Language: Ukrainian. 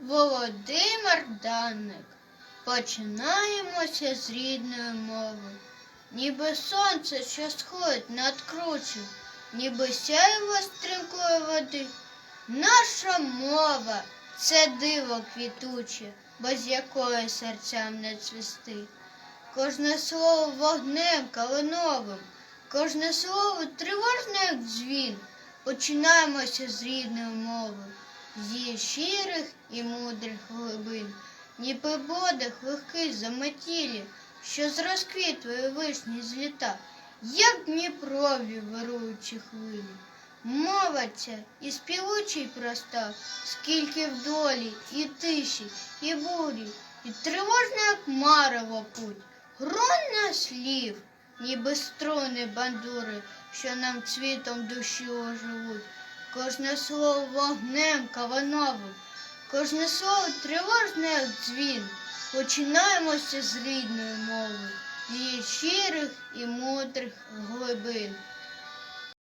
Володимир Данник. Починаємося з рідної мови. Ніби сонце, що сходить над кручем, ніби сяйво стрімкої води. Наша мова це диво квітуче, без якої серцям не цвісти. Кожне слово вогнем калиновим, кожне слово тривожне, як дзвін. Починаємося з рідної мови, з її щирих і мудрих глибин, ніби подих легкий заметілі, що з розквітлої вишні зліта, як Дніпрові вируючі хвилі. Мова ця і співучий проста, скільки в долі, і тиші, і бурі, і тривожна, як марево путь, гронна слів, ніби струни бандури, що нам цвітом душі оживуть. Кожне слово вогнем кавановим, кожне слово тривожне, як дзвін. Починаємося з рідної мови, її щирих і мудрих глибин.